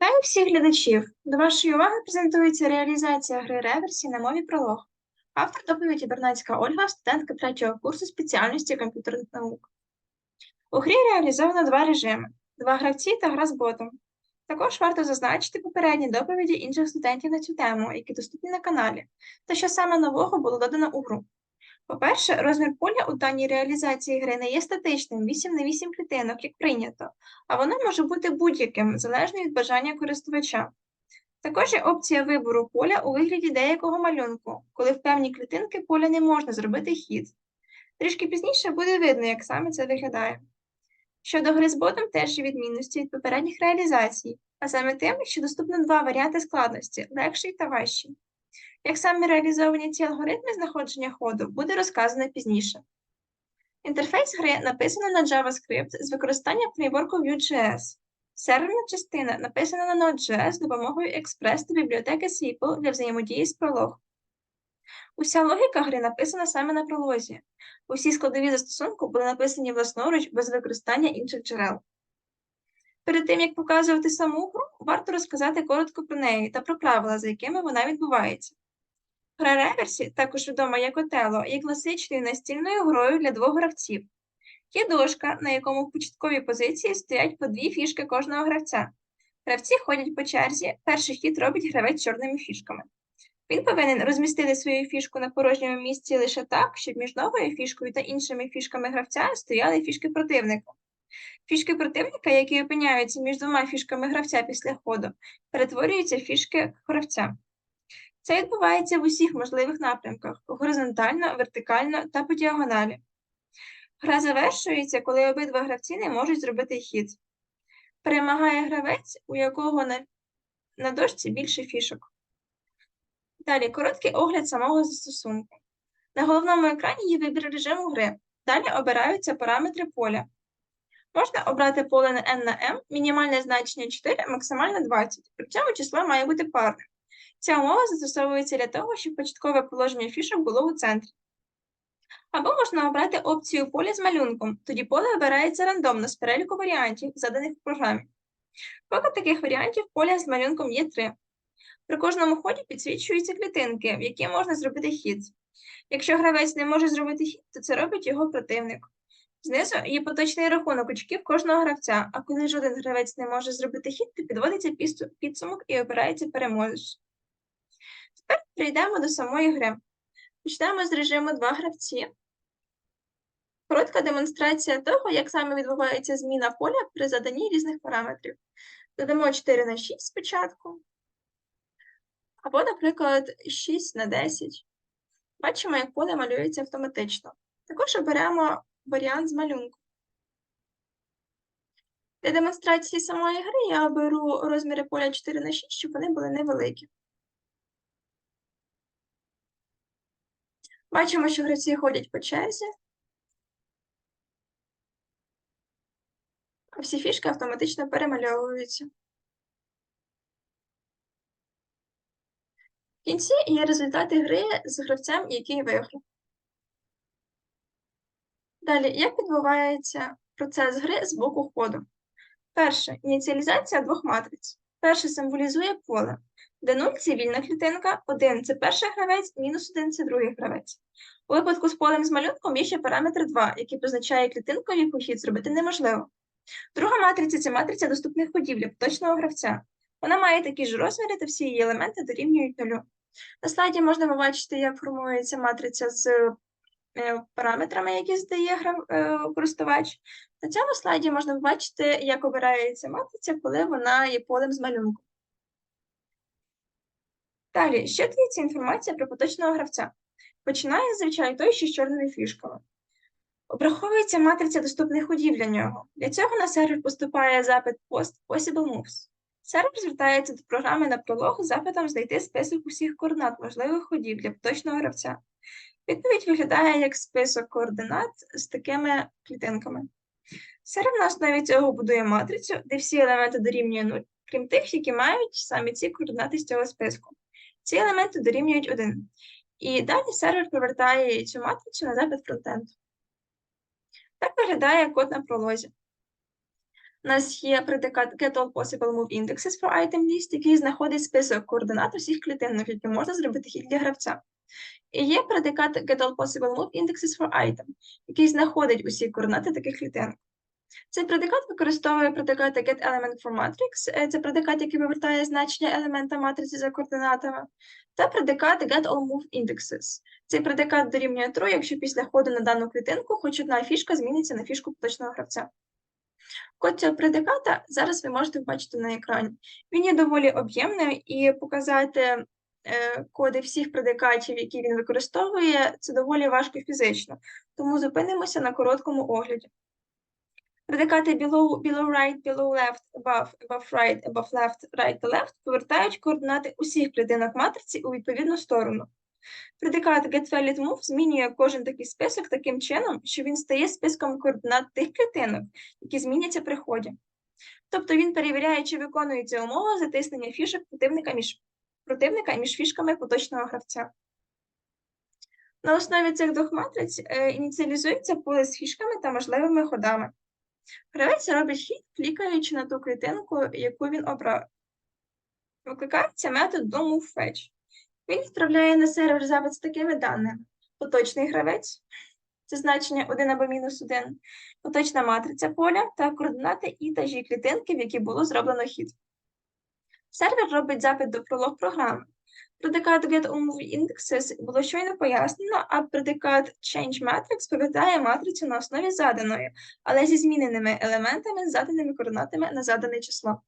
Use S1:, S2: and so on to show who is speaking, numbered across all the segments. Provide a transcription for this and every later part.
S1: Вітаю всіх глядачів! До вашої уваги презентується реалізація гри реверсі на мові пролог. Автор доповіді Бернацька Ольга, студентка третього курсу спеціальності комп'ютерних наук. У грі реалізовано два режими: два гравці та гра з ботом. Також варто зазначити попередні доповіді інших студентів на цю тему, які доступні на каналі, та що саме нового було додано у гру. По-перше, розмір поля у даній реалізації гри не є статичним 8 на 8 клітинок, як прийнято, а воно може бути будь-яким, залежно від бажання користувача. Також є опція вибору поля у вигляді деякого малюнку, коли в певні клітинки поля не можна зробити хід. Трішки пізніше буде видно, як саме це виглядає. Щодо гри з ботом теж є відмінності від попередніх реалізацій, а саме тим, що доступно два варіанти складності легший та важчий. Як саме реалізовані ці алгоритми знаходження ходу, буде розказано пізніше. Інтерфейс гри написано на JavaScript з використанням фреймворку Vue.js. Серверна частина написана на Node.js з допомогою Express та бібліотеки SQL для взаємодії з Prolog. Уся логіка гри написана саме на пролозі. Усі складові застосунку були написані власноруч без використання інших джерел. Перед тим, як показувати саму гру, варто розказати коротко про неї та про правила, за якими вона відбувається. Гра реверсі, також відома як Отело, є класичною настільною грою для двох гравців. Є дошка, на якому в початковій позиції стоять по дві фішки кожного гравця. Гравці ходять по черзі, перший хід робить гравець чорними фішками. Він повинен розмістити свою фішку на порожньому місці лише так, щоб між новою фішкою та іншими фішками гравця стояли фішки противника. Фішки противника, які опиняються між двома фішками гравця після ходу, перетворюються в фішки гравця. Це відбувається в усіх можливих напрямках горизонтально, вертикально та по діагоналі. Гра завершується, коли обидва гравці не можуть зробити хід. Перемагає гравець, у якого на, на дошці більше фішок. Далі короткий огляд самого застосунку. На головному екрані є вибір режиму гри. Далі обираються параметри поля. Можна обрати поле на n на m, мінімальне значення 4, максимальне 20. При цьому число має бути парне. Ця умова застосовується для того, щоб початкове положення фішок було у центрі. Або можна обрати опцію поля з малюнком, тоді поле обирається рандомно з переліку варіантів, заданих в програмі. Поки таких варіантів поля з малюнком є три. При кожному ході підсвічуються клітинки, в які можна зробити хід. Якщо гравець не може зробити хід, то це робить його противник. Знизу є поточний рахунок очків кожного гравця, а коли жоден гравець не може зробити хід, то підводиться підсумок і обирається переможець. Тепер перейдемо до самої гри. Почнемо з режиму два гравці. Коротка демонстрація того, як саме відбувається зміна поля при заданні різних параметрів. Додамо 4 на 6 спочатку, або, наприклад, 6 на 10. Бачимо, як поле малюється автоматично. Також оберемо варіант з малюнку. Для демонстрації самої гри я оберу розміри поля 4 на 6, щоб вони були невеликі. Бачимо, що гравці ходять по черзі, а всі фішки автоматично перемальовуються. В кінці є результати гри з гравцем, який виграв. Далі, як відбувається процес гри з боку ходу? Перше ініціалізація двох матриць. Перше символізує поле, де 0 це вільна клітинка, 1 це перший гравець, мінус 1 це другий гравець. У випадку з полем з малюнком є ще параметр 2, який позначає клітинку, в яку хід зробити неможливо. Друга матриця це матриця доступних ходів для поточного гравця. Вона має такі ж розміри та всі її елементи дорівнюють нулю. На слайді можна побачити, як формується матриця з параметрами, які здає е, користувач. На цьому слайді можна побачити, як обирається матриця, коли вона є полем з малюнком. Далі, що дається інформація про поточного гравця? Починає зазвичай той, що з чорними фішками. Обраховується матриця доступних ходів для нього. Для цього на сервер поступає запит Post Possible Moves. Сервер звертається до програми на пролог з запитом знайти список усіх координат можливих ходів для поточного гравця. Відповідь виглядає як список координат з такими клітинками. Сервер на основі цього будує матрицю, де всі елементи дорівнює 0, крім тих, які мають саме ці координати з цього списку. Ці елементи дорівнюють 1. І далі сервер повертає цю матрицю на запит фронтенду. Так виглядає код на пролозі. У нас є предикат get all possible move indexes for item list, який знаходить список координат усіх клітинок, які можна зробити для гравця. І є предикат get all possible move indexes for item, який знаходить усі координати таких клітинок. Цей предикат використовує предикати get element for matrix, е, це предикат, який повертає значення елемента матриці за координатами, та предикат get all move indexes. Цей предикат дорівнює true, якщо після ходу на дану клітинку хоч одна фішка зміниться на фішку поточного гравця. Код цього предиката зараз ви можете побачити на екрані. Він є доволі об'ємним і показати коди всіх предикатів, які він використовує, це доволі важко фізично, тому зупинимося на короткому огляді. Предикати below, below right, below left, above, above right, above left, right to left повертають координати усіх клітинок матриці у відповідну сторону. Предикат getValid змінює кожен такий список таким чином, що він стає списком координат тих клітинок, які зміняться при ході. Тобто він перевіряє, чи виконується умова затиснення фішок противника між, противника між фішками поточного гравця. На основі цих двох матриць е, ініціалізується поле з фішками та можливими ходами. Гравець робить хід, клікаючи на ту клітинку, яку він обрав. Викликається метод doMoveFetch. Він відправляє на сервер запит з такими даними: поточний гравець, це значення 1 або мінус 1, поточна матриця поля та координати і та ж клітинки, в які було зроблено хід. Сервер робить запит до пролог програми. Предикат Indexes було щойно пояснено, а предикат ChangeMatrix повертає матрицю на основі заданої, але зі зміненими елементами, заданими координатами на задане число.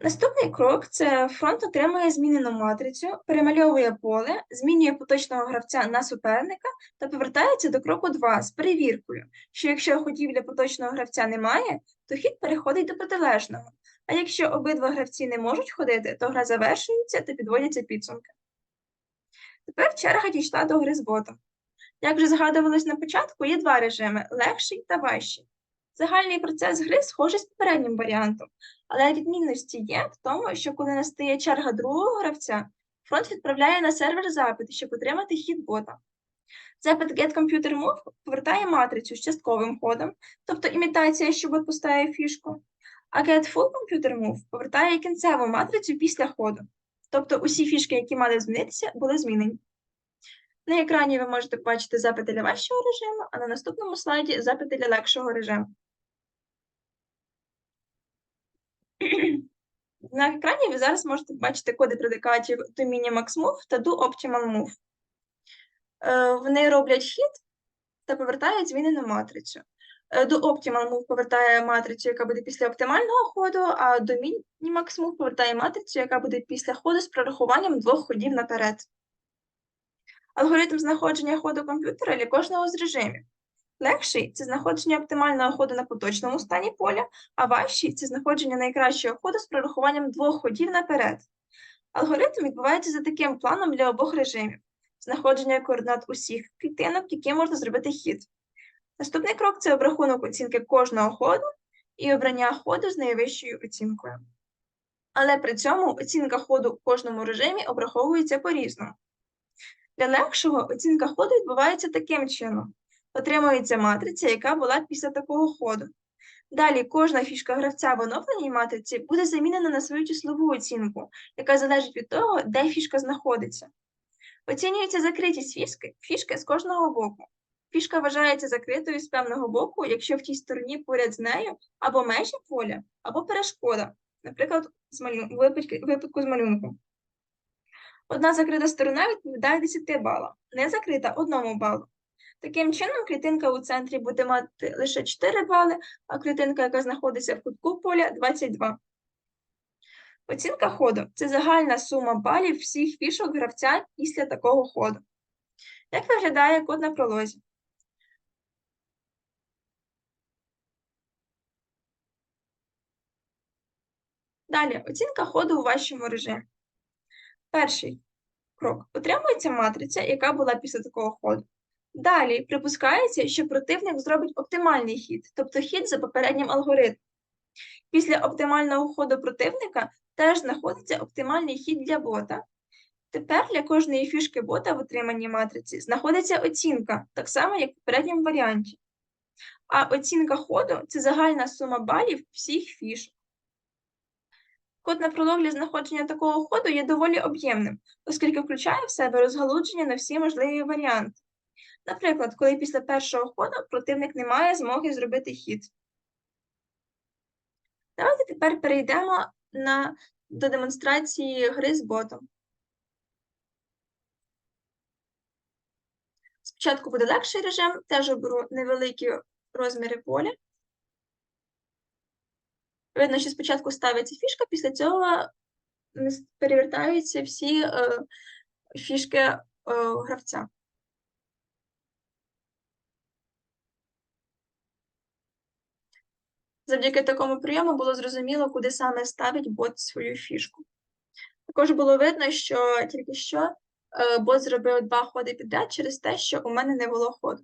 S1: Наступний крок це фронт отримує змінену матрицю, перемальовує поле, змінює поточного гравця на суперника та повертається до кроку 2 з перевіркою, що якщо ходів для поточного гравця немає, то хід переходить до протилежного. А якщо обидва гравці не можуть ходити, то гра завершується та підводяться підсумки. Тепер черга дійшла до гри з ботом. Як вже згадувалось на початку, є два режими легший та важчий. Загальний процес гри схожий з попереднім варіантом, але відмінності є в тому, що коли настає черга другого гравця, фронт відправляє на сервер запит, щоб отримати хід бота. Запит GetComputerMove повертає матрицю з частковим ходом, тобто імітація, що бот поставив фішку, а GetFullComputerMove повертає кінцеву матрицю після ходу. Тобто усі фішки, які мали змінитися, були змінені. На екрані ви можете побачити запити для важчого режиму, а на наступному слайді запити для легшого режиму. На екрані ви зараз можете побачити коди предикатів doMinimaxMove та doOptimalMove. Е, вони роблять хід та повертають змінену матрицю. Е, doOptimalMove повертає матрицю, яка буде після оптимального ходу, а doMinimaxMove повертає матрицю, яка буде після ходу з прорахуванням двох ходів наперед. Алгоритм знаходження ходу комп'ютера для кожного з режимів. Легший це знаходження оптимального ходу на поточному стані поля, а важчий це знаходження найкращого ходу з прорахуванням двох ходів наперед. Алгоритм відбувається за таким планом для обох режимів: знаходження координат усіх клітинок, які можна зробити хід. Наступний крок це обрахунок оцінки кожного ходу і обрання ходу з найвищою оцінкою. Але при цьому оцінка ходу в кожному режимі обраховується по-різному. Для легшого оцінка ходу відбувається таким чином отримується матриця, яка була після такого ходу. Далі кожна фішка гравця в оновленій матриці буде замінена на свою числову оцінку, яка залежить від того, де фішка знаходиться. Оцінюється закритість фішки, фішки з кожного боку. Фішка вважається закритою з певного боку, якщо в тій стороні поряд з нею або межі поля, або перешкода, наприклад, в випадку з малюнком. Одна закрита сторона відповідає 10 балам, не закрита 1 балу. Таким чином, клітинка у центрі буде мати лише 4 бали, а клітинка, яка знаходиться в кутку поля 22. Оцінка ходу це загальна сума балів всіх фішок гравця після такого ходу. Як виглядає код на пролозі? Далі оцінка ходу у вашому режимі. Перший крок. Отримується матриця, яка була після такого ходу. Далі припускається, що противник зробить оптимальний хід, тобто хід за попереднім алгоритмом. Після оптимального ходу противника теж знаходиться оптимальний хід для бота. Тепер для кожної фішки бота в отриманні матриці знаходиться оцінка, так само, як в попередньому варіанті. а оцінка ходу це загальна сума балів всіх фішок. Код на пролог знаходження такого ходу є доволі об'ємним, оскільки включає в себе розгалудження на всі можливі варіанти. Наприклад, коли після першого ходу противник не має змоги зробити хід. Давайте тепер перейдемо на, до демонстрації гри з ботом. Спочатку буде легший режим, теж оберу невеликі розміри поля. Видно, що спочатку ставиться фішка, після цього перевертаються всі е, фішки е, гравця. Завдяки такому прийому було зрозуміло, куди саме ставить бот свою фішку. Також було видно, що тільки що е, бот зробив два ходи підряд через те, що у мене не було ходу.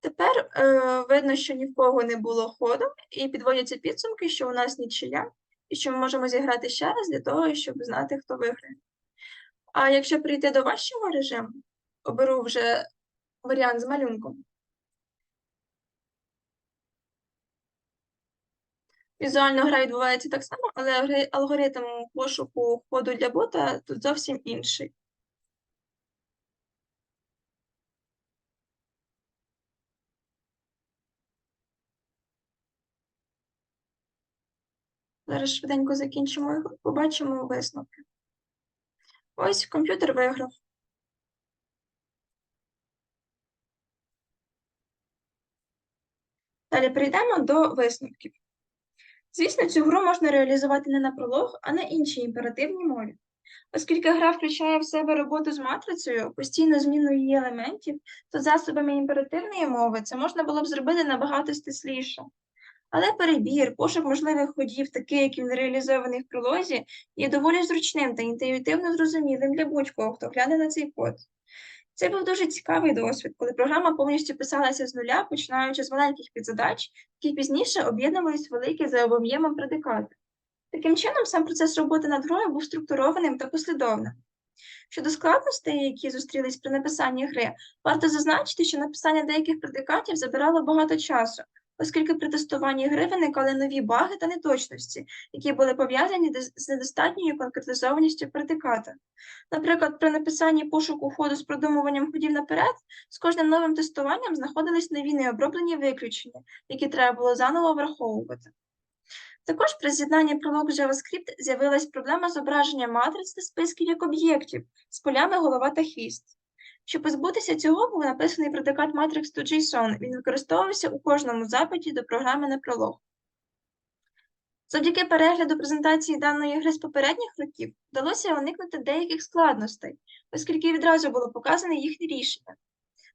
S1: Тепер е, видно, що ні в кого не було ходу, і підводяться підсумки, що у нас нічия, і що ми можемо зіграти ще раз для того, щоб знати, хто виграє. А якщо прийти до вашого режиму, оберу вже варіант з малюнком. Візуально гра відбувається так само, але алгоритм пошуку ходу для бота тут зовсім інший. Зараз швиденько закінчимо ігру, побачимо висновки. Ось комп'ютер виграв. Далі перейдемо до висновків. Звісно, цю гру можна реалізувати не на пролог, а на іншій імперативній мові. Оскільки гра включає в себе роботу з матрицею, постійну зміну її елементів, то засобами імперативної мови це можна було б зробити набагато стисліше. Але перебір, пошук можливих ходів, такий, як він реалізований в пролозі, є доволі зручним та інтуїтивно зрозумілим для будь-кого, хто гляне на цей код. Це був дуже цікавий досвід, коли програма повністю писалася з нуля, починаючи з маленьких підзадач, які пізніше об'єднувались великі за об'ємом предикати. Таким чином, сам процес роботи над грою був структурованим та послідовним. Щодо складностей, які зустрілись при написанні гри, варто зазначити, що написання деяких предикатів забирало багато часу, оскільки при тестуванні гри виникали нові баги та неточності, які були пов'язані з недостатньою конкретизованістю предиката. Наприклад, при написанні пошуку ходу з продумуванням ходів наперед, з кожним новим тестуванням знаходились нові необроблені виключення, які треба було заново враховувати. Також при з'єднанні прологу JavaScript з'явилась проблема зображення матриць та списків як об'єктів з полями голова та хвіст. Щоб позбутися цього, був написаний предикат Matrix 2 JSON. Він використовувався у кожному запиті до програми на пролог. Завдяки перегляду презентації даної гри з попередніх років вдалося уникнути деяких складностей, оскільки відразу було показане їхнє рішення.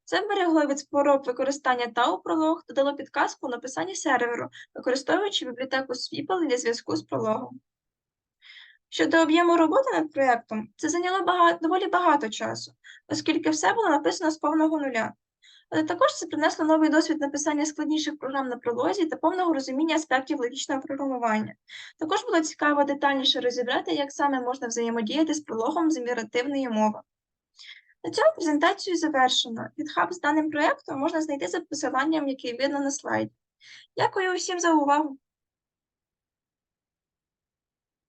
S1: Це вберегло від спороб використання тау пролог та дало підказку у написанні серверу, використовуючи бібліотеку Sweeple для зв'язку з прологом. Щодо об'єму роботи над проєктом, це зайняло багато, доволі багато часу, оскільки все було написано з повного нуля. Але також це принесло новий досвід написання складніших програм на пролозі та повного розуміння аспектів логічного програмування. Також було цікаво детальніше розібрати, як саме можна взаємодіяти з прологом з імперативної мови. На цьому презентацію завершено. GitHub з даним проєктом можна знайти за посиланням, яке видно на слайді. Дякую усім за увагу!